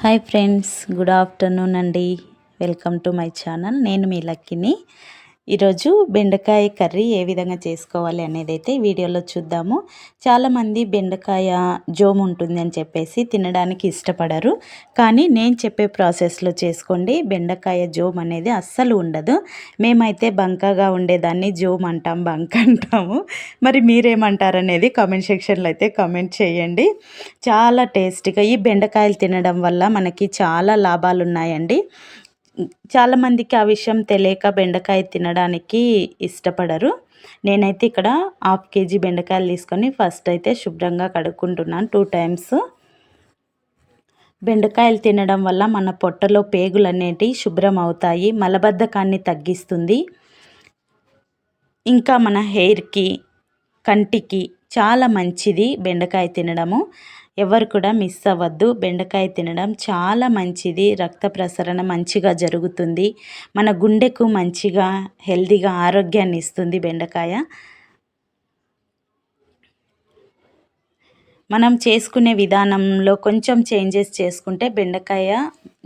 Hi friends good afternoon అండి. Welcome to my channel నేను మీ లక్కిని ఈరోజు బెండకాయ కర్రీ ఏ విధంగా చేసుకోవాలి అనేది అయితే వీడియోలో చూద్దాము. చాలామంది బెండకాయ జోమ్ ఉంటుంది అని చెప్పేసి తినడానికి ఇష్టపడరు. కానీ నేను చెప్పే ప్రాసెస్లో చేసుకోండి. బెండకాయ జోమ్ అనేది అస్సలు ఉండదు. మేమైతే బంకగా ఉండేదాన్ని జోమ్ అంటాం బంక్ అంటాము. మరి మీరేమంటారు అనేది కామెంట్ సెక్షన్లో అయితే కామెంట్ చేయండి. చాలా టేస్టీగా ఈ బెండకాయలు తినడం వల్ల మనకి చాలా లాభాలు ఉన్నాయండి చాలామందికి ఆ విషయం తెలియక బెండకాయ తినడానికి ఇష్టపడరు. నేనైతే ఇక్కడ హాఫ్ కేజీ బెండకాయలు తీసుకొని ఫస్ట్ అయితే శుభ్రంగా కడుక్కుంటున్నాను టూ టైమ్స్. బెండకాయలు తినడం వల్ల మన పొట్టలో పేగులు అనేటివి శుభ్రం అవుతాయి మలబద్ధకాన్ని తగ్గిస్తుంది. ఇంకా మన హెయిర్కి కంటికి చాలా మంచిది బెండకాయ తినడము. ఎవరు కూడా మిస్ అవ్వద్దు. బెండకాయ తినడం చాలా మంచిది. రక్త ప్రసరణ మంచిగా జరుగుతుంది. మన గుండెకు మంచిగా హెల్దీగా ఆరోగ్యాన్ని ఇస్తుంది బెండకాయ. మనం చేసుకునే విధానంలో కొంచెం చేంజెస్ చేసుకుంటే బెండకాయ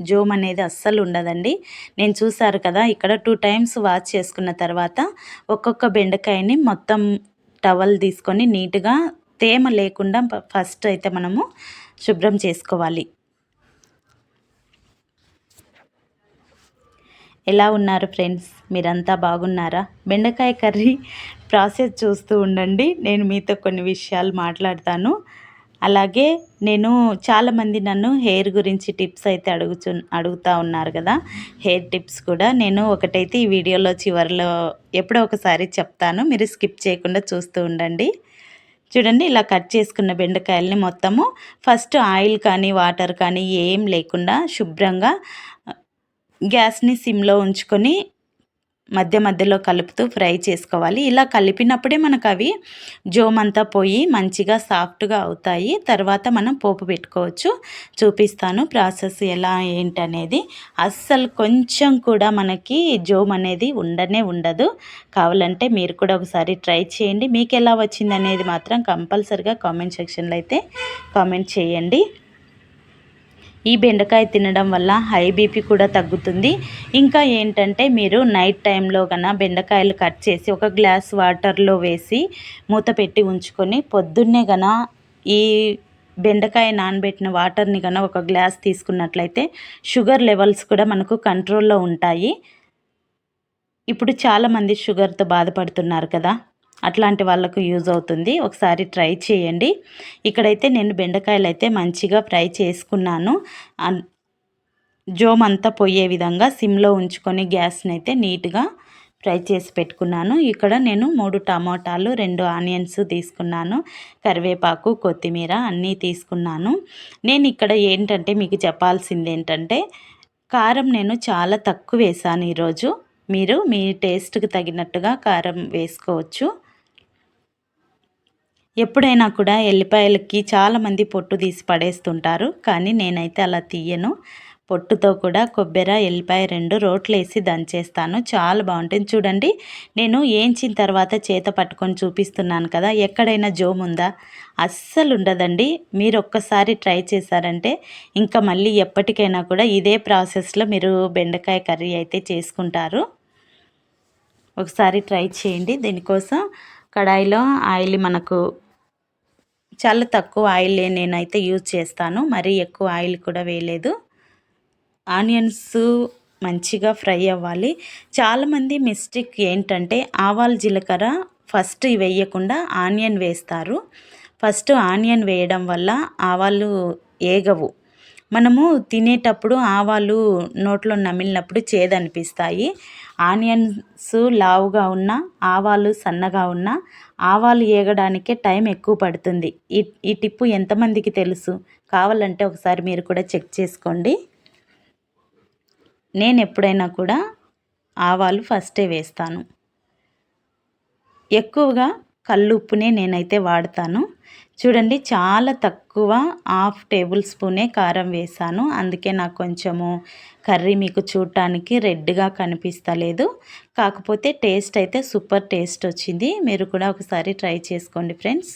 జోమ్ అనేది అస్సలు ఉండదండి. నేను చూసారు కదా ఇక్కడ టూ టైమ్స్ వాష్ చేసుకున్న తర్వాత ఒక్కొక్క బెండకాయని మొత్తం టవల్ తీసుకొని నీట్గా తేమ లేకుండా ఫస్ట్ అయితే మనము శుభ్రం చేసుకోవాలి. ఎలా ఉన్నారు ఫ్రెండ్స్? మీరంతా బాగున్నారా? బెండకాయ కర్రీ ప్రాసెస్ చూస్తూ ఉండండి. నేను మీతో కొన్ని విషయాలు మాట్లాడతాను. అలాగే నేను చాలామంది నన్ను హెయిర్ గురించి టిప్స్ అయితే అడుగుచు అడుగుతూ ఉన్నారు కదా. హెయిర్ టిప్స్ కూడా నేను ఒకటైతే ఈ వీడియోలో చివరిలో ఎప్పుడో ఒకసారి చెప్తాను. మీరు స్కిప్ చేయకుండా చూస్తూ ఉండండి. చూడండి ఇలా కట్ చేసుకున్న బెండకాయలని మొత్తము ఫస్ట్ ఆయిల్ కానీ వాటర్ కానీ ఏం లేకుండా శుభ్రంగా గ్యాస్ని సిమ్లో ఉంచుకొని మధ్య మధ్యలో కలుపుతూ ఫ్రై చేసుకోవాలి. ఇలా కలిపినప్పుడే మనకు అవి జోమంతా పోయి మంచిగా సాఫ్ట్గా అవుతాయి. తర్వాత మనం పోపు పెట్టుకోవచ్చు. చూపిస్తాను ప్రాసెస్ ఎలా ఏంటనేది. అస్సలు కొంచెం కూడా మనకి జోమ్ అనేది ఉండనే ఉండదు. కావాలంటే మీరు కూడా ఒకసారి ట్రై చేయండి. మీకు ఎలా వచ్చింది అనేది మాత్రం కంపల్సరిగా కామెంట్ సెక్షన్లో అయితే కామెంట్ చేయండి. ఈ బెండకాయ తినడం వల్ల హై బీపీ కూడా తగ్గుతుంది. ఇంకా ఏంటంటే మీరు నైట్ టైంలో కన్నా బెండకాయలు కట్ చేసి ఒక గ్లాస్ వాటర్లో వేసి మూత పెట్టి ఉంచుకొని పొద్దున్నే గన ఈ బెండకాయ నానబెట్టిన వాటర్ని కన్నా ఒక గ్లాస్ తీసుకున్నట్లయితే షుగర్ లెవెల్స్ కూడా మనకు కంట్రోల్లో ఉంటాయి. ఇప్పుడు చాలామంది షుగర్తో బాధపడుతున్నారు కదా. అట్లాంటి వాళ్ళకు యూజ్ అవుతుంది. ఒకసారి ట్రై చేయండి. ఇక్కడైతే నేను బెండకాయలు అయితే మంచిగా ఫ్రై చేసుకున్నాను. జోమంతా పోయే విధంగా సిమ్లో ఉంచుకొని గ్యాస్ని అయితే నీట్గా ఫ్రై చేసి పెట్టుకున్నాను. ఇక్కడ నేను మూడు టమాటాలు రెండు ఆనియన్స్ తీసుకున్నాను. కరివేపాకు కొత్తిమీర అన్నీ తీసుకున్నాను. నేను ఇక్కడ ఏంటంటే మీకు చెప్పాల్సింది ఏంటంటే కారం నేను చాలా తక్కువ వేసాను ఈరోజు. మీరు మీ టేస్ట్కి తగినట్టుగా కారం వేసుకోవచ్చు. ఎప్పుడైనా కూడా ఎల్లిపాయలకి చాలామంది పొట్టు తీసి పడేస్తుంటారు కానీ నేనైతే అలా తీయను. పొట్టుతో కూడా కొబ్బరి ఎల్లిపాయ రెండు రోట్లు వేసి దంచేస్తాను. చాలా బాగుంటుంది. చూడండి నేను ఏంచిన తర్వాత చేత పట్టుకొని చూపిస్తున్నాను కదా ఎక్కడైనా జోమ్ ఉందా? అస్సలు ఉండదండి. మీరు ఒక్కసారి ట్రై చేశారంటే ఇంకా మళ్ళీ ఎప్పటికైనా కూడా ఇదే ప్రాసెస్లో మీరు బెండకాయ కర్రీ అయితే చేసుకుంటారు. ఒకసారి ట్రై చేయండి. దీనికోసం కడాయిలో ఆయిల్ మనకు చాలా తక్కువ ఆయిల్ నేనైతే యూజ్ చేస్తాను. మరీ ఎక్కువ ఆయిల్ కూడా వేయలేదు. ఆనియన్స్ మంచిగా ఫ్రై అవ్వాలి. చాలామంది మిస్టేక్ ఏంటంటే ఆవాలు జీలకర్ర ఫస్ట్ వేయకుండా ఆనియన్ వేస్తారు. ఫస్ట్ ఆనియన్ వేయడం వల్ల ఆవాలు ఏగవు. మనము తినేటప్పుడు ఆవాలు నోట్లో నమిలినప్పుడు చేదనిపిస్తాయి. ఆనియన్స్ లావుగా ఉన్న ఆవాలు సన్నగా ఉన్న ఆవాలు ఏగడానికే టైం ఎక్కువ పడుతుంది. ఈ ఈ టిప్పు ఎంతమందికి తెలుసు? కావాలంటే ఒకసారి మీరు కూడా చెక్ చేసుకోండి. నేను ఎప్పుడైనా కూడా ఆవాలు ఫస్టే వేస్తాను. ఎక్కువగా కల్లుప్పునే నేనైతే వాడతాను. చూడండి చాలా తక్కువ హాఫ్ టేబుల్ స్పూనే కారం వేసాను. అందుకే నాకు కొంచెము కర్రీ మీకు చూడటానికి రెడ్గా కనిపిస్తలేదు. కాకపోతే టేస్ట్ అయితే సూపర్ టేస్ట్ వచ్చింది. మీరు కూడా ఒకసారి ట్రై చేసుకోండి ఫ్రెండ్స్.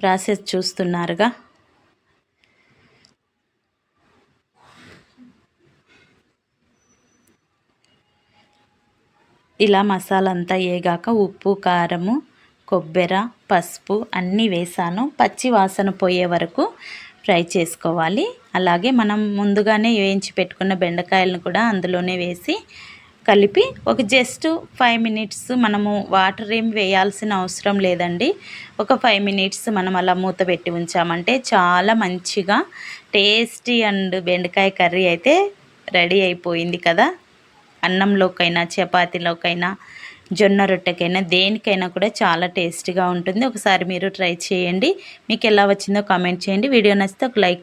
ప్రాసెస్ చూస్తున్నారుగా. ఇలా మసాలా అంతా వేగాక ఉప్పు కారము కొబ్బెర పసుపు అన్నీ వేసాను. పచ్చి వాసన పోయే వరకు ఫ్రై చేసుకోవాలి. అలాగే మనం ముందుగానే వేయించి పెట్టుకున్న బెండకాయలను కూడా అందులోనే వేసి కలిపి ఒక జస్ట్ ఫైవ్ మినిట్స్ మనము వాటర్ ఏం వేయాల్సిన అవసరం లేదండి. ఒక ఫైవ్ మినిట్స్ మనం అలా మూత పెట్టి ఉంచామంటే చాలా మంచిగా టేస్టీ అండ్ బెండకాయ కర్రీ అయితే రెడీ అయిపోయింది కదా. అన్నంలోకైనా చపాతీలోకైనా జొన్న రొట్టెకైనా దేనికైనా కూడా చాలా టేస్టీగా ఉంటుంది. ఒకసారి మీరు ట్రై చేయండి. మీకు ఎలా వచ్చిందో కామెంట్ చేయండి. వీడియో నచ్చితే ఒక లైక్